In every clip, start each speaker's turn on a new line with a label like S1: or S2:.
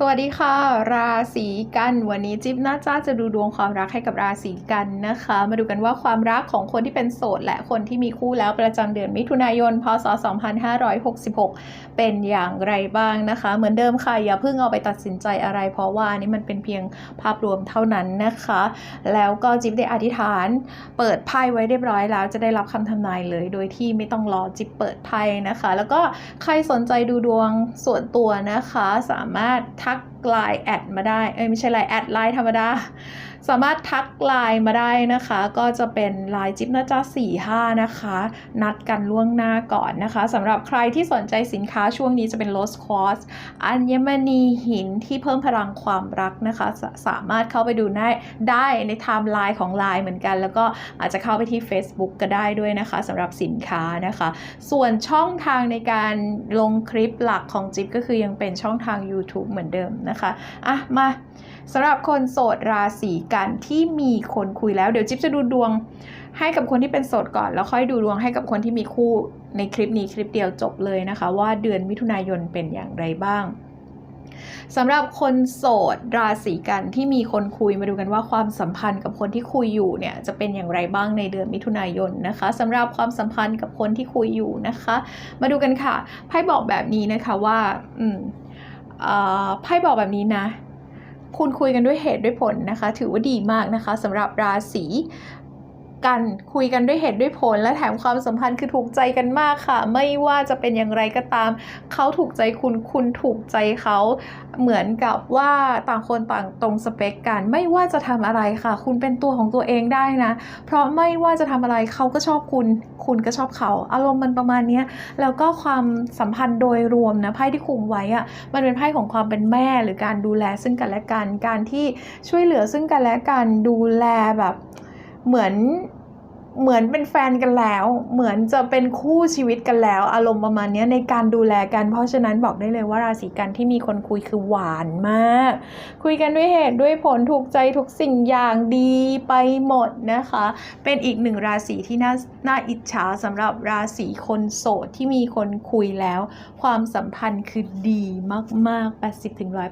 S1: สวัสดีค่ะ ราศีกันวันนี้จิ๊บน่าจ้าจะดูดวงความรักให้กับราศีกันนะคะ มาดูกันว่าความรักของคนที่เป็นโสดและคนที่มีคู่แล้วประจำเดือนมิถุนายนพศ 2566 เป็นอย่างไรบ้างนะคะ เหมือนเดิมค่ะอย่าเพิ่งเอาไปตัดสินใจอะไร เพราะว่านี่มันเป็นเพียงภาพรวมเท่านั้นนะคะ แล้วก็จิ๊บได้อธิษฐาน เปิดไพ่ไว้เรียบร้อยแล้ว จะได้รับคำทำนายเลย โดยที่ไม่ต้องรอจิ๊บเปิดไพ่นะคะ แล้วก็ใครสนใจดูดวงส่วนตัวนะคะสามารถทักไลน์แอดมาได้ เอ้ยไม่ใช่ไลน์แอดไลน์ธรรมดา สามารถทักไลน์มาได้นะคะ ก็จะเป็นไลน์จิ๊บนะจ๊ะ4 5 นะคะ นัดกันล่วงหน้าก่อนนะคะสำหรับใครที่สนใจสินค้าช่วงนี้จะเป็น Lost Cost อัญมณีหินที่เพิ่มพลังความรักนะคะสสามารถเข้าไปดูได้ได้ในไทม์ไลน์ของไลน์เหมือนกัน แล้วก็อาจจะเข้าไปที่ Facebook ก็ได้ด้วยนะคะสำหรับสินค้านะคะ ส่วนช่องทางในการลงคลิปหลักของจิ๊บก็คือยังเป็นช่องทาง YouTube เหมือนเดิมนะคะอะมา สำหรับคนโสดราศีกันที่มีคนคุยแล้ว เดี๋ยวจิ๊บจะดูดวงให้กับคนที่เป็นโสดก่อน แล้วค่อยดูดวงให้กับคนที่มีคู่ในคลิปนี้คลิปเดียวจบเลยนะคะ ว่าเดือนมิถุนายนเป็นอย่างไรบ้างสำหรับคนโสดราศีกันที่มีคนคุยมาดูกันว่าความสัมพันธ์กับคนที่คุยอยู่เนี่ยจะเป็นอย่างไรบ้างในเดือนมิถุนายนนะคะสำหรับความสัมพันธ์กับคนที่คุยอยู่นะคะ มาดูกันค่ะไพ่บอกแบบนี้นะคะว่าอืมอ่าไพ่บอกแบบนี้นะ คุณคุยกันด้วยเหตุด้วยผลนะคะ ถือว่าดีมากนะคะสำหรับราศี กันคุยกันด้วยเหตุด้วยผล และแถมความสัมพันธ์คือถูกใจกันมากค่ะ ไม่ว่าจะเป็นอย่างไรก็ตาม เขาถูกใจคุณคุณถูกใจเขาเหมือนกับว่าต่างคนต่างตรงสเปคกัน ไม่ว่าจะทำอะไรค่ะ คุณเป็นตัวของตัวเองได้นะ เพราะไม่ว่าจะทำอะไรเขาก็ชอบคุณ คุณก็ชอบเขา อารมณ์มันประมาณนี้แล้วก็ความสัมพันธ์โดยรวมนะไพ่ที่คุมไว้อะมันเป็นไพ่ของความเป็นแม่หรือการดูแลซึ่งกันและกันการที่ช่วยเหลือซึ่งกันและกันดูแลแบบ เหมือน เหมือนเป็นแฟนกันแล้ว เหมือนจะเป็นคู่ชีวิตกันแล้ว อารมณ์ประมาณนี้ในการดูแลกัน เพราะฉะนั้นบอกได้เลยว่าราศีกันที่มีคนคุยคือหวานมาก คุยกันด้วยเหตุด้วยผลถูกใจทุกสิ่งอย่างดีไปหมดนะคะ เป็นอีกหนึ่งราศีที่น่าน่าอิจฉาสำหรับราศีคนโสดที่มีคนคุยแล้ว ความสัมพันธ์คือดีมากๆ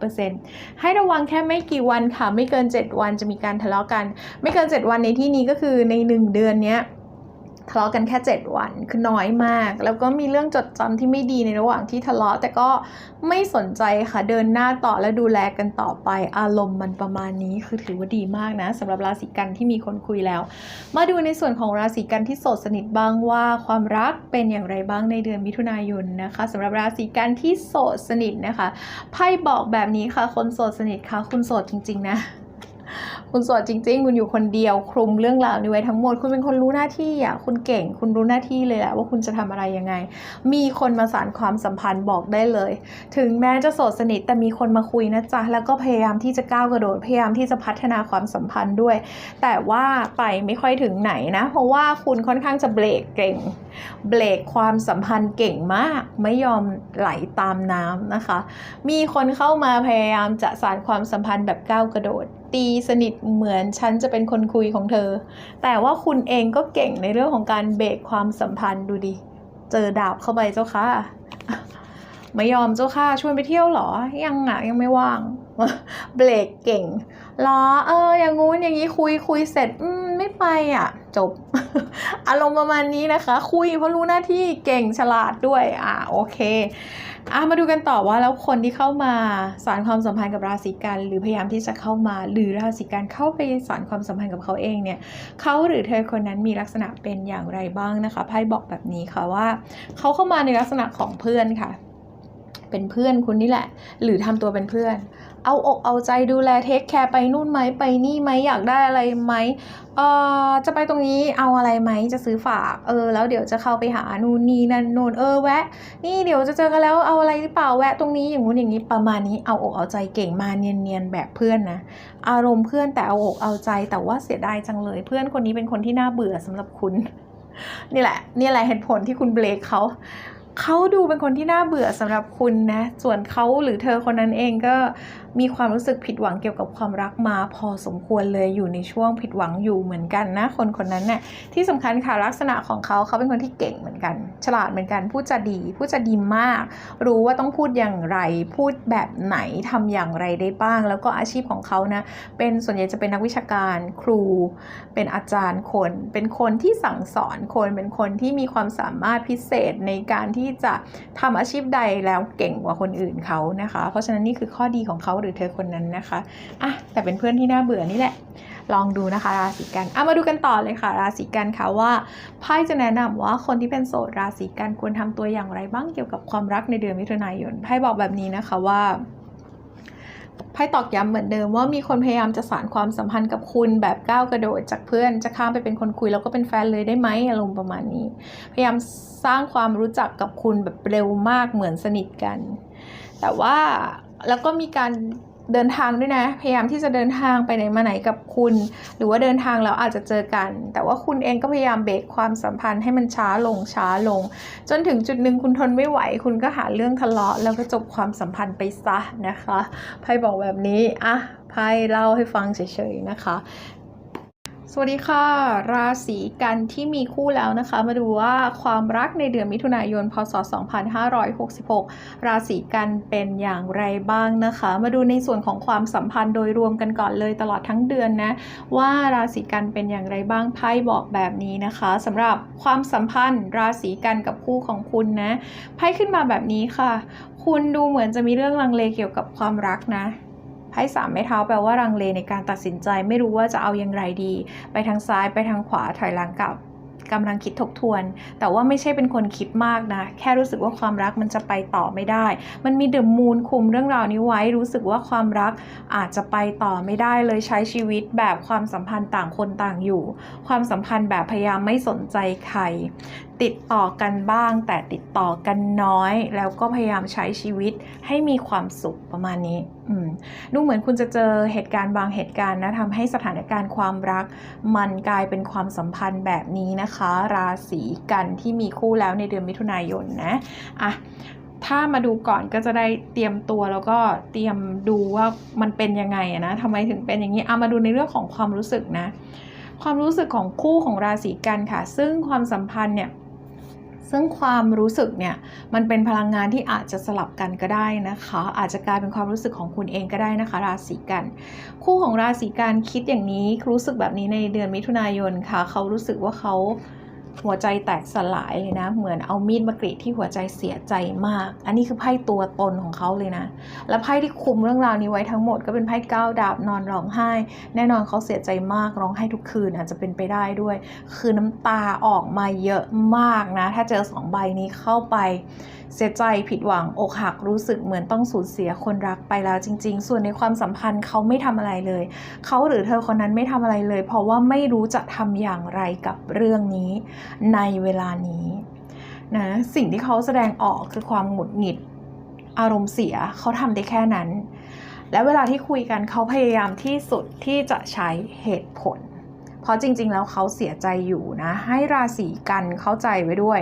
S1: 80-100%ให้ระวังแค่ไม่กี่วันค่ะ ไม่เกิน 7 วันจะมีการทะเลาะกัน ไม่เกิน 7 วันในที่นี้ก็คือใน 1 เดือนนี้ ทะเลาะกันแค่ 7 วันคือน้อยมาก แล้วก็มีเรื่องจดจำที่ไม่ดีในระหว่างที่ทะเลาะ แต่ก็ไม่สนใจค่ะเดินหน้าต่อและดูแลกันต่อไปอารมณ์มันประมาณนี้คือถือว่าดีมากนะสำหรับราศีกันที่มีคนคุยแล้ว มาดูในส่วนของราศีกันที่โสดสนิทบ้างว่าความรักเป็นอย่างไรบ้างในเดือนมิถุนายนนะคะสำหรับราศีกันที่โสดสนิทนะคะไพ่บอกแบบนี้ค่ะคนโสดสนิทค่ะคุณโสดจริง ๆ นะ คุณโสดจริง ๆ คุณอยู่คนเดียวคลุมเรื่องราวนี้ไว้ทั้งหมด คุณเป็นคนรู้หน้าที่อะคุณเก่ง คุณรู้หน้าที่เลยแหละว่าคุณจะทำอะไรยังไง มีคนมาสานความสัมพันธ์บอกได้เลย ถึงแม้จะโสดสนิทแต่มีคนมาคุยนะจ๊ะแล้วก็พยายามที่จะก้าวกระโดดพยายามที่จะพัฒนาความสัมพันธ์ด้วย แต่ว่าไปไม่ค่อยถึงไหนนะ เพราะว่าคุณค่อนข้างจะเบรกเก่ง เบรกความสัมพันธ์เก่งมาก ไม่ยอมไหลตามน้ำนะคะ มีคนเข้ามาพยายามจะสานความสัมพันธ์แบบก้าวกระโดด ตีสนิทเหมือนฉันจะเป็นคนคุยของเธอ แต่ว่าคุณเองก็เก่งในเรื่องของการเบรกความสัมพันธ์ดูดิ เจอดาบเข้าไปเจ้าค่ะไม่ยอมเจ้าค่ะชวนไปเที่ยวหรอ ยังอะยังไม่ว่าง เบรกเก่งหรอ เออ อย่างงู้นอย่างนี้คุยคุยเสร็จ อืม ไม่ไปอะ จบ อารมณ์ประมาณนี้นะคะ คุยเพราะรู้หน้าที่เก่งฉลาดด้วย อะโอเคอะมาดูกันต่อว่าแล้วคนที่เข้ามาสารความสัมพันธ์กับราศีกันหรือพยายามที่จะเข้ามา หรือราศีกันเข้าไปสารความสัมพันธ์กับเขาเองเนี่ยเขาหรือเธอคนนั้นมีลักษณะเป็นอย่างไรบ้างนะคะไพ่บอกแบบนี้ค่ะว่าเขาเข้ามาในลักษณะของเพื่อนค่ะ เป็นเพื่อนคุณนี่แหละ หรือทำตัวเป็นเพื่อน เอาอกเอาใจดูแลเทคแคร์ไปนู่นไหมไปนี่ไหมอยากได้อะไรไหมเออจะไปตรงนี้เอาอะไรไหมจะซื้อฝากเออแล้วเดี๋ยวจะเข้าไปหานู่นนี่นั่นโน่นเออแวะ นี่เดี๋ยวจะเจอกันแล้วเอาอะไรหรือเปล่าแวะตรงนี้อย่างงู้นอย่างนี้ประมาณนี้เอาอกเอาใจเก่งมาเนียนๆแบบเพื่อนนะอารมณ์เพื่อนแต่เอาอกเอาใจแต่ว่าเสียดายจังเลย เพื่อนคนนี้เป็นคนที่น่าเบื่อสำหรับคุณนี่แหละนี่แหละเหตุผลที่คุณเบรกเขา เขาดูเป็นคนที่น่าเบื่อสำหรับคุณนะ ส่วนเขาหรือเธอคนนั้นเองก็มีความรู้สึกผิดหวังเกี่ยวกับความรักมาพอสมควรเลยอยู่ในช่วงผิดหวังอยู่เหมือนกันนะ คนคนนั้นเนี่ยที่สำคัญค่ะลักษณะของเขาเขาเป็นคนที่เก่งเหมือนกัน ฉลาดเหมือนกันพูดจะดีพูดจะดีมาก รู้ว่าต้องพูดอย่างไร พูดแบบไหนทำอย่างไรได้บ้าง แล้วก็อาชีพของเขานะเป็นส่วนใหญ่จะเป็นนักวิชาการครู เป็นอาจารย์คน เป็นคนที่สั่งสอนคนเป็นคนที่มีความสามารถพิเศษในการที่ที่จะทำอาชีพใดแล้วเก่งกว่าคนอื่นเขานะคะ เพราะฉะนั้นนี่คือข้อดีของเขาหรือเธอคนนั้นนะคะอะแต่เป็นเพื่อนที่น่าเบื่อนี่แหละ ลองดูนะคะราศีกันอะมาดูกันต่อเลยค่ะ ราศีกันค่ะว่าไพ่จะแนะนำว่าคนที่เป็นโสดราศีกันควรทำตัวอย่างไรบ้างเกี่ยวกับความรักในเดือนมิถุนายนไพ่บอกแบบนี้นะคะว่า ไพ่ตอกย้ำเหมือนเดิมว่ามีคนพยายามจะสานความสัมพันธ์กับคุณแบบก้าวกระโดดจากเพื่อนจะข้ามไปเป็นคนคุยแล้วก็เป็นแฟนเลยได้ไหมอารมณ์ประมาณนี้ พยายามสร้างความรู้จักกับคุณแบบเร็วมากเหมือนสนิทกัน แต่ว่าแล้วก็มีการ เดินทางด้วยนะ พยายามที่จะเดินทางไปไหนมาไหนกับคุณ หรือว่าเดินทางแล้วอาจจะเจอกัน แต่ว่าคุณเองก็พยายามเบรกความสัมพันธ์ให้มันช้าลงช้าลง จนถึงจุดหนึ่งคุณทนไม่ไหว คุณก็หาเรื่องทะเลาะ แล้วก็จบความสัมพันธ์ไปซะนะคะไพ่บอกแบบนี้อะไพ่เล่าให้ฟังเฉยๆนะคะ สวัสดีค่ะ ราศีกันที่มีคู่แล้วนะคะ มาดูว่าความรักในเดือนมิถุนายน พศ 2566 ราศีกันเป็นอย่างไรบ้างนะคะ มาดูในส่วนของความสัมพันธ์โดยรวมกันก่อนเลยตลอดทั้งเดือนนะ ว่าราศีกันเป็นอย่างไรบ้างไพ่บอกแบบนี้นะคะสำหรับความสัมพันธ์ ราศีกันกับคู่ของคุณนะไพ่ขึ้นมาแบบนี้ค่ะ คุณดูเหมือนจะมีเรื่องลังเลเกี่ยวกับความรักนะ ไพ่สามไม้เท้าแปลว่าลังเลในการตัดสินใจไม่รู้ว่าจะเอาอย่างไรดี ไปทางซ้ายไปทางขวาถอยหลังกลับกำลังคิดทบทวน แต่ว่าไม่ใช่เป็นคนคิดมากนะ แค่รู้สึกว่าความรักมันจะไปต่อไม่ได้ มันมีเดอะมูนคุมเรื่องราวนี้ไว้ รู้สึกว่าความรักอาจจะไปต่อไม่ได้เลยใช้ชีวิตแบบความสัมพันธ์ต่างคนต่างอยู่ ความสัมพันธ์แบบพยายามไม่สนใจใครติดต่อกันบ้าง แต่ติดต่อกันน้อย แล้วก็พยายามใช้ชีวิตให้มีความสุขประมาณนี้อืดูเหมือนคุณจะเจอเหตุการณ์บางเหตุการณ์นะทำให้สถานการณ์ความรัก มันกลายเป็นความสัมพันธ์แบบนี้นะคะ ราศีกันที่มีคู่แล้วในเดือนมิถุนายนนะอะถ้ามาดูก่อนก็จะได้เตรียมตัวแล้วก็เตรียมดูว่ามันเป็นยังไงอะนะทำไมถึงเป็นอย่างนี้เอามาดูในเรื่องของความรู้สึกนะ ความรู้สึกของคู่ของราศีกันค่ะ ซึ่งความสัมพันธ์เนี่ย ซึ่งความรู้สึกเนี่ยมันเป็นพลังงานที่อาจจะสลับกันก็ได้นะคะ อาจจะกลายเป็นความรู้สึกของคุณเองก็ได้นะคะ ราศีกัน คู่ของราศีกันคิดอย่างนี้รู้สึกแบบนี้ในเดือนมิถุนายนค่ะ เขารู้สึกว่าเขา หัวใจแตกสลายเลยนะ เหมือนเอามีดมากรีดที่หัวใจเสียใจมาก อันนี้คือไพ่ตัวตนของเขาเลยนะ และไพ่ที่คุมเรื่องราวนี้ไว้ทั้งหมดก็เป็นไพ่ก้าดาบนอนร้องไห้ แน่นอนเขาเสียใจมากร้องไห้ทุกคืนอาจจะเป็นไปได้ด้วย คือน้ำตาออกมาเยอะมากนะ ถ้าเจอสองใบนี้เข้าไป เสียใจผิดหวังอกหักรู้สึกเหมือนต้องสูญเสียคนรักไปแล้วจริง ๆ ส่วนในความสัมพันธ์เขาไม่ทำอะไรเลย เขาหรือเธอคนนั้นไม่ทำอะไรเลย เพราะว่าไม่รู้จะทำอย่างไรกับเรื่องนี้ ในเวลานี้นะสิ่งที่เขาแสดงออกคือความหงุดหงิด อารมณ์เสียเขาทำได้แค่นั้น และเวลาที่คุยกันเขาพยายามที่สุดที่จะใช้เหตุผลเพราะจริงๆ แล้วเขาเสียใจอยู่นะ ให้ราศีกันเข้าใจไว้ด้วย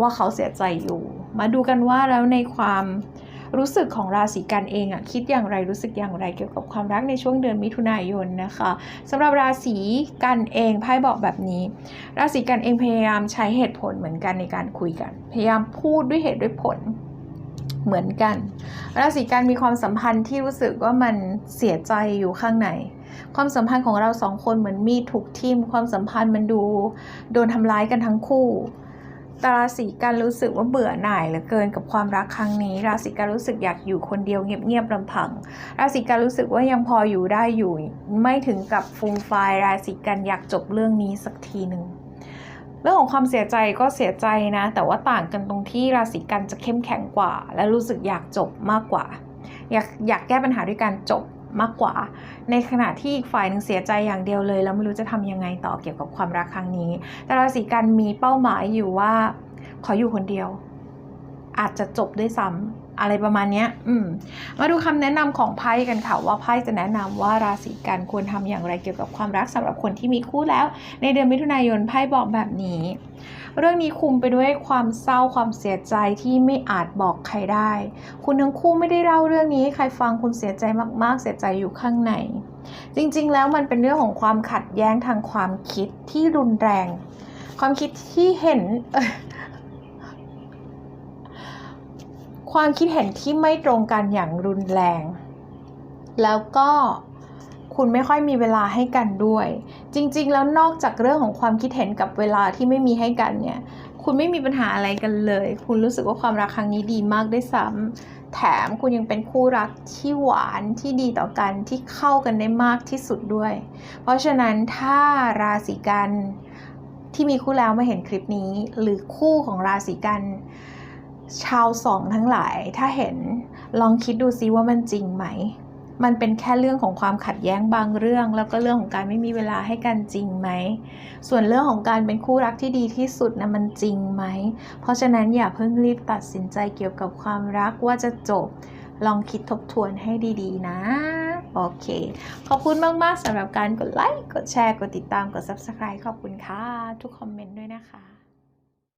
S1: ว่าเขาเสียใจอยู่ มาดูกันว่าแล้วในความรู้สึกของราศีกันเองอะคิดอย่างไรรู้สึกอย่างไรเกี่ยวกับความรักในช่วงเดือนมิถุนายนนะคะสำหรับราศีกันเองไพ่บอกแบบนี้ ราศีกันเองพยายามใช้เหตุผลเหมือนกันในการคุยกัน พยายามพูดด้วยเหตุด้วยผลเหมือนกัน ราศีกันมีความสัมพันธ์ที่รู้สึกว่ามันเสียใจอยู่ข้างใน ความสัมพันธ์ของเราสองคนเหมือนมีดถูกทิ่มความสัมพันธ์มันดู โดนทำร้ายกันทั้งคู่ แต่ราศีกันรู้สึกว่าเบื่อหน่ายเหลือเกินกับความรักครั้งนี้ ราศีกันรู้สึกอยากอยู่คนเดียวเงียบๆลำพัง ราศีกันรู้สึกว่ายังพออยู่ได้อยู่ ไม่ถึงกับฟูมไฟราศีกันอยากจบเรื่องนี้สักทีหนึ่งเรื่องของความเสียใจก็เสียใจนะ แต่ว่าต่างกันตรงที่ราศีกันจะเข้มแข็งกว่า และรู้สึกอยากจบมากกว่า อยากอยากแก้ปัญหาด้วยการจบ มากกว่า ในขณะที่อีกฝ่ายหนึ่งเสียใจอย่างเดียวเลย แล้วไม่รู้จะทำยังไงต่อเกี่ยวกับความรักครั้งนี้ แต่ราศีกันมีเป้าหมายอยู่ว่า ขออยู่คนเดียว อาจจะจบด้วยซ้อะไรประมาณนี้อืม มาดูคำแนะนำของไพ่กันค่ะว่าไพ่จะแนะนำว่าราศีกันควรทำอย่างไรเกี่ยวกับความรักสำหรับคนที่มีคู่แล้ว ในเดือนมิถุนายนไพ่บอกแบบนี้ เรื่องนี้คุมไปด้วยความเศร้าความเสียใจที่ไม่อาจบอกใครได้ คุณทั้งคู่ไม่ได้เล่าเรื่องนี้ให้ใครฟังคุณเสียใจมากๆ เสียใจอยู่ข้างใน จริงๆ แล้วมันเป็นเรื่องของความขัดแย้งทางความคิดที่รุนแรง ความคิดที่เห็นความคิดเห็นที่ไม่ตรงกันอย่างรุนแรง แล้วก็ คุณไม่ค่อยมีเวลาให้กันด้วย จริงๆ แล้วนอกจากเรื่องของความคิดเห็นกับเวลาที่ไม่มีให้กันเนี่ย คุณไม่มีปัญหาอะไรกันเลย คุณรู้สึกว่าความรักครั้งนี้ดีมากได้ซ้ำแถมคุณยังเป็นคู่รักที่หวานที่ดีต่อกันที่เข้ากันได้มากที่สุดด้วย เพราะฉะนั้นถ้าราศีกันที่มีคู่แล้วมาเห็นคลิปนี้ หรือคู่ของราศีกันชาวสองทั้งหลายถ้าเห็นลองคิดดูซิว่ามันจริงไหม มันเป็นแค่เรื่องของความขัดแย้งบางเรื่อง แล้วก็เรื่องของการไม่มีเวลาให้กันจริงไหม ส่วนเรื่องของการเป็นคู่รักที่ดีที่สุดนะมันจริงไหม เพราะฉะนั้นอย่าเพิ่งรีบตัดสินใจเกี่ยวกับความรักว่าจะจบ ลองคิดทบทวนให้ดีๆ นะ โอเค ขอบคุณมากๆสำหรับการกดไลค์ กดแชร์ กดติดตาม กด Subscribe ขอบคุณค่ะ ทุกคอมเมนต์ด้วยนะคะ